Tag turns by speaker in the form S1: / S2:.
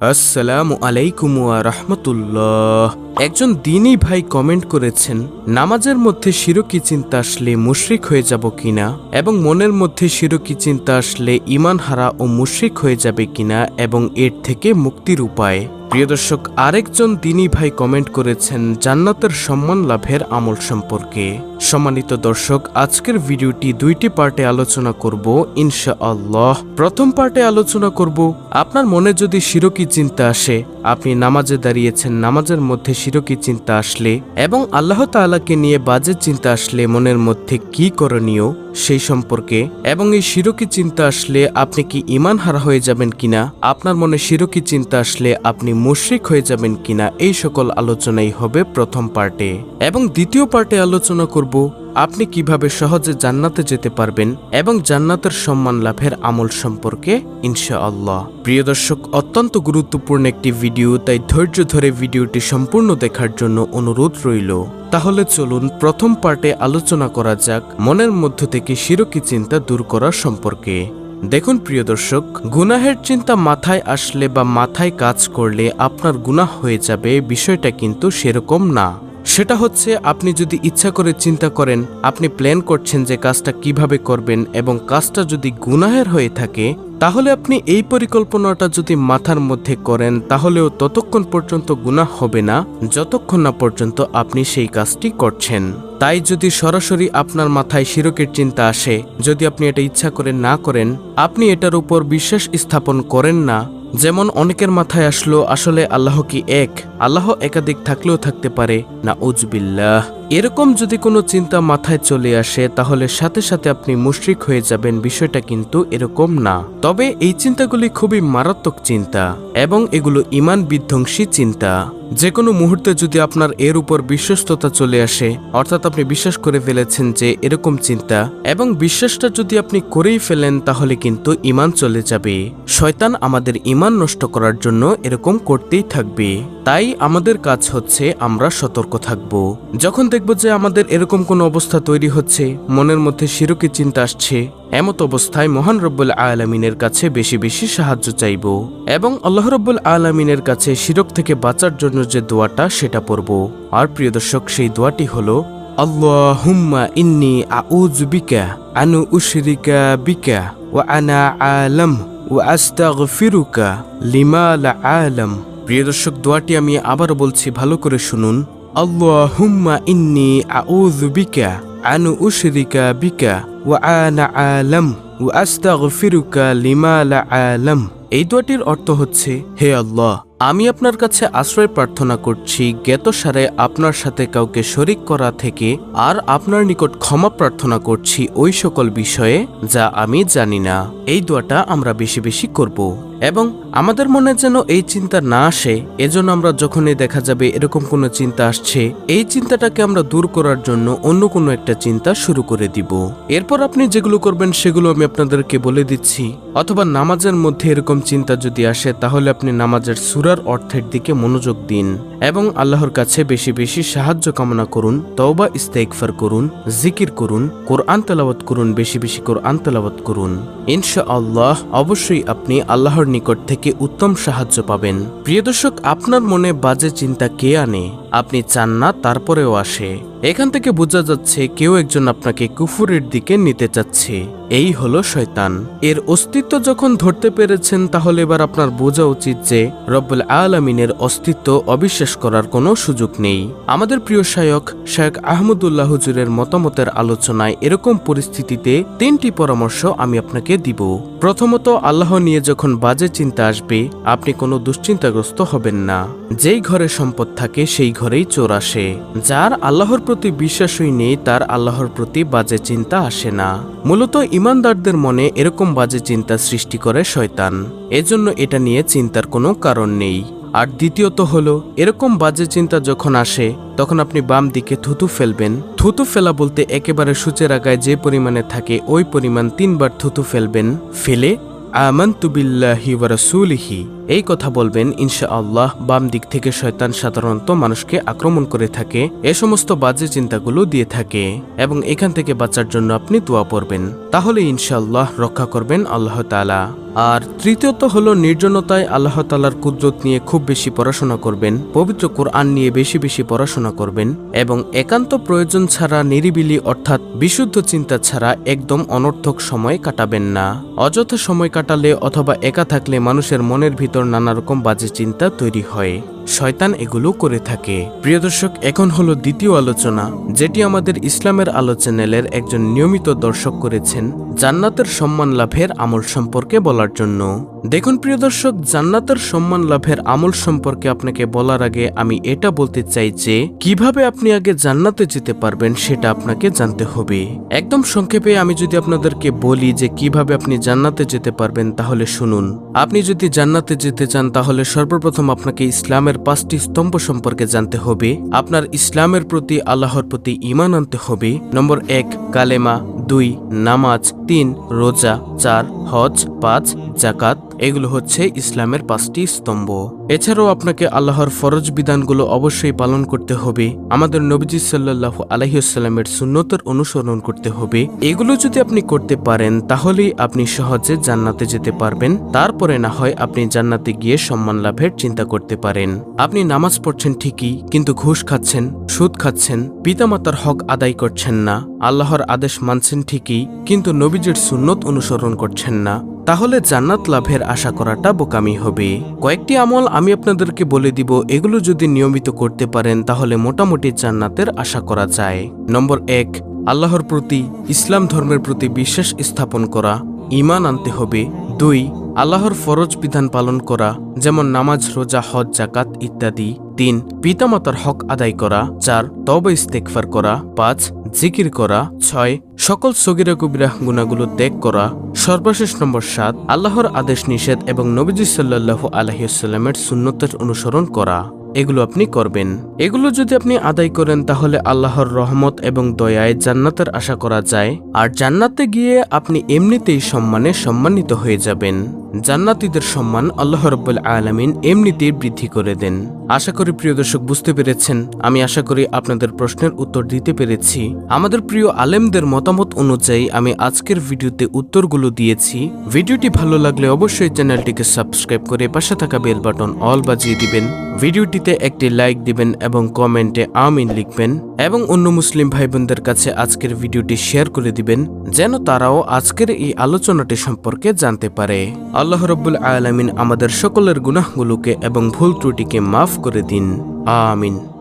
S1: আসসালামু আলাইকুম রাহমাতুল্লাহ। একজন দিনী ভাই কমেন্ট করেছেন, নামাজের মধ্যে শিরকি চিন্তা আসলে মুশরিক হয়ে যাব কিনা এবং মনের মধ্যে শিরকি চিন্তা আসলে ইমান হারা ও মুশরিক হয়ে যাবে কিনা এবং এর থেকে মুক্তির উপায়? প্রিয় দর্শক, আরেকজন দিনী ভাই কমেন্ট করেছেন, জান্নাতের সম্মান লাভের আমল সম্পর্কে। সম্মানিত দর্শক, আজকের ভিডিওটি দুইটি পার্টে আলোচনা করব ইনশা আল্লাহ প্রথম পার্টে আলোচনা করব, আপনার মনে যদি শিরকি চিন্তা আসে, আপনি নামাজে দাঁড়িয়েছেন, নামাজের মধ্যে শিরকি চিন্তা আসলে এবং আল্লাহ তাআলাকে নিয়ে বাজে চিন্তা আসলে মনের মধ্যে কি করণীয় সেই সম্পর্কে এবং এই শিরকি চিন্তা আসলে আপনি কি ইমান হারা হয়ে যাবেন কিনা, আপনার মনে শিরকি চিন্তা আসলে আপনি মুশরিক হয়ে যাবেন কিনা, এই সকল আলোচনাই হবে প্রথম পার্টে। এবং দ্বিতীয় পার্টে আলোচনা করব আপনি কীভাবে সহজে জান্নাতে যেতে পারবেন এবং জান্নাতের সম্মান লাভের আমল সম্পর্কে, ইনশাআল্লাহ। প্রিয় দর্শক, অত্যন্ত গুরুত্বপূর্ণ একটি ভিডিও, তাই ধৈর্য ধরে ভিডিওটি সম্পূর্ণ দেখার জন্য অনুরোধ রইল। তাহলে চলুন প্রথম পার্টে আলোচনা করা যাক মনের মধ্য থেকে শিরকি চিন্তা দূর করার সম্পর্কে। দেখুন প্রিয় দর্শক, গুনাহের চিন্তা মাথায় আসলে বা মাথায় কাজ করলে আপনার গুনাহ হয়ে যাবে, বিষয়টা কিন্তু সেরকম না। সেটা হচ্ছে আপনি যদি ইচ্ছা করে চিন্তা করেন, আপনি প্ল্যান করছেন যে কাজটা কীভাবে করবেন এবং কাজটা যদি গুনাহের হয়ে থাকে, তাহলে আপনি এই পরিকল্পনাটা যদি মাথার মধ্যে করেন, তাহলেও ততক্ষণ পর্যন্ত গুনাহ হবে না, যতক্ষণ না পর্যন্ত আপনি সেই কাজটি করছেন। তাই যদি সরাসরি আপনার মাথায় শিরকের চিন্তা আসে, যদি আপনি এটা ইচ্ছা করে না করেন, আপনি এটার উপর বিশ্বাস স্থাপন করেন না যেমন অনেকের মাথায় আসলো, আসলে আল্লাহ কি এক? আল্লাহ একাধিক থাকলেও থাকতে পারে। না উজবিল্লাহ এরকম যদি কোনো চিন্তা মাথায় চলে আসে, তাহলে সাথে সাথে আপনি মুশরিক হয়ে যাবেন, বিষয়টা কিন্তু এরকম না। তবে এই চিন্তাগুলি খুবই মারাত্মক চিন্তা, এবং এগুলো ইমান বিধ্বংসী চিন্তা। যে কোনো মুহূর্তে যদি আপনার এর উপর বিশ্বস্ততা চলে আসে, অর্থাৎ আপনি বিশ্বাস করে ফেলেছেন যে এরকম চিন্তা, এবং বিশ্বাসটা যদি আপনি করেই ফেলেন, তাহলে কিন্তু ইমান চলে যাবে। শয়তান আমাদের ইমান নষ্ট করার জন্য এরকম করতেই থাকবে। তাই আমাদের কাজ হচ্ছে আমরা সতর্ক থাকব। যখন দেখব যে আমাদের এরকম কোনো অবস্থা তৈরি হচ্ছে। মনের মধ্যে শিরকি চিন্তা আসছে। এমত অবস্থায় মহান রব্বুল আলমিনের কাছে বেশি বেশি সাহায্য চাইব এবং আল্লাহ রব্বুল আলমিনের কাছে শিরক থেকে বাঁচার জন্য যে দোয়াটা সেটা পড়ব। আর প্রিয় দর্শক, সেই দোয়াটি হলো, আল্লাহুম্মা ইন্নি আউযু বিকা আনু উশরিকা বিকা ওয়া আনা আলাম ওয়া আস্তাগফিরুকা লিমা লা আলাম। প্রিয় দর্শক, দোয়াটি আমি আবারও বলছি, ভালো করে শুনুন। আল্লাহুম্মা ইন্নি আউযু বিকা আনু উশরিকা বিকা ওয়া আনা আলাম ওয়া আস্তাগফিরুকা লিমা লা এই দোয়াটির অর্থ হচ্ছে, হে আল্লাহ, আমি আপনার কাছে আশ্রয় প্রার্থনা করছি, জ্ঞাতসারে আপনার সাথে কাউকে শরিক করা থেকে আর আপনার নিকট ক্ষমা প্রার্থনা করছি ওই সকল বিষয়ে যা আমি জানি না। এই দোয়াটা আমরা বেশি বেশি করব। এবং আমাদের মনে যেন এই চিন্তা না আসে, এজন্য আমরা যখনই দেখা যাবে এরকম কোনো চিন্তা আসছে, এই চিন্তাটাকে আমরা দূর করার জন্য অন্য কোনো একটা চিন্তা শুরু করে দিব। এরপর আপনি যেগুলো করবেন সেগুলো আমি আপনাদেরকে বলে দিচ্ছি। অথবা নামাজের মধ্যে এরকম চিন্তা যদি আসে, তাহলে আপনি নামাজের সুরার অর্থের দিকে মনোযোগ দিন। এবং আল্লাহর কাছে বেশি বেশি সাহায্য কামনা করুন, তওবা ইস্তেকফার করুন, জিকির করুন, কোরআন তেলাওয়াত করুন, বেশি বেশি কোরআন তেলাওয়াত করুন। ইনশা আল্লাহ অবশ্যই আপনি আল্লাহর নিকট থেকে উত্তম সাহায্য পাবেন। প্রিয় দর্শক, আপনার মনে বাজে চিন্তা কে আনে? আপনি চান না, তারপরেও আসে। এখান থেকে বোঝা যাচ্ছে কেউ একজন আপনাকে কুফুরের দিকে নিতে চাচ্ছে। এই হলো শয়তান। এর অস্তিত্ব যখন ধরতে পেরেছেন, তাহলে এবার আপনার বোঝা উচিত যে রব্বুল আলমিনের অস্তিত্ব অবিশ্বাস করার কোনো সুযোগ নেই। আমাদের প্রিয় শায়ক শায়ক আহমদুল্লাহ হুজুরের মতামতের আলোচনায় এরকম পরিস্থিতিতে তিনটি পরামর্শ আমি আপনাকে দিব। প্রথমত, আল্লাহ নিয়ে যখন বাজে চিন্তা আসবে, আপনি কোনো দুশ্চিন্তাগ্রস্ত হবেন না। যেই ঘরে সম্পদ থাকে, সেই ঘরেই চোর আসে, যার আল্লাহর প্রতি বিশ্বাসই নেই, তার আল্লাহর প্রতি বাজে চিন্তা আসে না। মূলত ইমানদারদের মনে এরকম বাজে চিন্তা সৃষ্টি করে শয়তান। এজন্য এটা নিয়ে চিন্তার কোনো কারণ নেই। আর দ্বিতীয়ত হলো, এরকম বাজে চিন্তা যখন আসে, তখন আপনি বাম দিকে থুতু ফেলবেন। থুতু ফেলা বলতে একেবারে সূচের আগায় যে পরিমাণে থাকে, ওই পরিমাণ তিনবার থুতু ফেলবেন। ফেলে, আমান্তু বিল্লাহি ওয়া রাসূলিহি। এই কথা বলবেন ইনশা আল্লাহ বাম দিক থেকে শয়তান সাধারণত মানুষকে আক্রমণ করে থাকে, এ সমস্ত বাজে চিন্তাগুলো দিয়ে থাকে, এবং এখান থেকে বাঁচার জন্য আপনি দোয়া পড়বেন। তাহলে ইনশাআল্লাহ রক্ষা করবেন আল্লাহ তাআলা। আর তৃতীয়ত হলো নির্জনতায় আল্লাহ তালার কুদরত নিয়ে খুব বেশি পড়াশোনা করবেন, পবিত্র কোরআন নিয়ে বেশি বেশি পড়াশোনা করবেন এবং একান্ত প্রয়োজন ছাড়া নিরিবিলি অর্থাৎ বিশুদ্ধ চিন্তা ছাড়া একদম অনর্থক সময় কাটাবেন না। অযথা সময় কাটালে অথবা একা থাকলে মানুষের মনের ভিতর নানা রকম বাজে চিন্তা তৈরি হয়। শয়তান এগুলো করে থাকে। প্রিয় দর্শক, এখন হলো দ্বিতীয় আলোচনা, যেটি আমাদের ইসলামের আলো চ্যানেলের একজন নিয়মিত দর্শক করেছেন জান্নাতের সম্মান লাভের আমল সম্পর্কে বলার জন্য। দেখুন প্রিয় দর্শক, জান্নাতের সম্মান লাভের আমল সম্পর্কে আপনাকে বলার আগে আমি এটা বলতে চাই যে, কীভাবে আপনি আগে জান্নাতে যেতে পারবেন সেটা আপনাকে জানতে হবে। একদম সংক্ষেপে আমি যদি আপনাদেরকে বলি যে, কীভাবে আপনি জান্নাতে যেতে পারবেন, তাহলে শুনুন। আপনি যদি জান্নাতে যেতে চান, তাহলে সর্বপ্রথম আপনাকে ইসলামের পাঁচটি স্তম্ভ সম্পর্কে জানতে হবে। আপনার ইসলামের প্রতি আল্লাহর প্রতি ঈমান আনতে হবে। নম্বর এক, কালেমা। দুই, নামাজ। তিন, রোজা। চার হজ, পাঁচ জাকাত এগুলো হচ্ছে ইসলামের পাঁচটি স্তম্ভ। এছাড়াও আপনাকে আল্লাহর ফরজ বিধানগুলো অবশ্যই পালন করতে হবে। আমাদের নবীজি সাল্লাহ আলহিউসাল্লামের সুন্নতর অনুসরণ করতে হবে। এগুলো যদি আপনি করতে পারেন, তাহলেই আপনি সহজে জান্নাতে যেতে পারবেন। তারপরে না হয় আপনি জান্নাতে গিয়ে সম্মান লাভের চিন্তা করতে পারেন। আপনি নামাজ পড়ছেন ঠিকই, কিন্তু ঘুষ খাচ্ছেন, সুদ খাচ্ছেন, পিতামাতার হক আদায় করছেন না। আল্লাহর আদেশ মানছেন ঠিকই, কিন্তু নবীজির সুন্নত অনুসরণ করছেন না, তাহলে জান্নাত লাভের আশা করাটা বোকামি হবে। কয়েকটি আমল আমি আপনাদেরকে বলে দিব, এগুলো যদি নিয়মিত করতে পারেন, তাহলে মোটামুটি জান্নাতের আশা করা যায়। নম্বর এক, আল্লাহর প্রতি, ইসলাম ধর্মের প্রতি বিশ্বাস স্থাপন করা। ঈমান আনতে হবে। দুই, আল্লাহর ফরজ বিধান পালন করা, যেমন নামাজ, রোজা, হজ জাকাত ইত্যাদি। তিন, পিতামাতার হক আদায় করা। চার তবে ইস্তেকফার করা। পাঁচ, জিকির করা। ছয় সকল সগিরা কবিরা গুণাগুলো ত্যাগ করা সর্বশেষ নম্বর সাত, আল্লাহর আদেশ নিষেধ এবং নবীজি সাল্লাহ আলহিউসাল্লামের সুন্নতের অনুসরণ করা। এগুলো আপনি করবেন। এগুলো যদি আপনি আদায় করেন, তাহলে আল্লাহর রহমত এবং দয়ায় জান্নাতের আশা করা যায়। আর জান্নাতে গিয়ে আপনি এমনিতেই সম্মানে সম্মানিত হয়ে যাবেন। জান্নাতীদের সম্মান আল্লাহ রব্বুল আলমিন এমনিতেই বৃদ্ধি করে দেন। আশা করি প্রিয় দর্শক, বুঝতে পেরেছেন। আমি আশা করি আপনাদের প্রশ্নের উত্তর দিতে পেরেছি। আমাদের প্রিয় আলেমদের মতামত অনুযায়ী আমি আজকের ভিডিওতে উত্তরগুলো দিয়েছি। ভিডিওটি ভালো লাগলে অবশ্যই চ্যানেলটিকে সাবস্ক্রাইব করে পাশে থাকা বেল বাটন অল বাজিয়ে দিবেন। ভিডিওটিতে একটি লাইক দিবেন এবং কমেন্টে আমিন লিখবেন এবং অন্য মুসলিম ভাই বোনদের কাছে আজকের ভিডিওটি শেয়ার করে দিবেন, যেন তারাও আজকের এই আলোচনাটি সম্পর্কে জানতে পারে। আল্লাহ রব্বুল আলামিন আমাদের সকলের গুনাহগুলোকে এবং ভুল ত্রুটিকে মাফ করে দিন আমিন।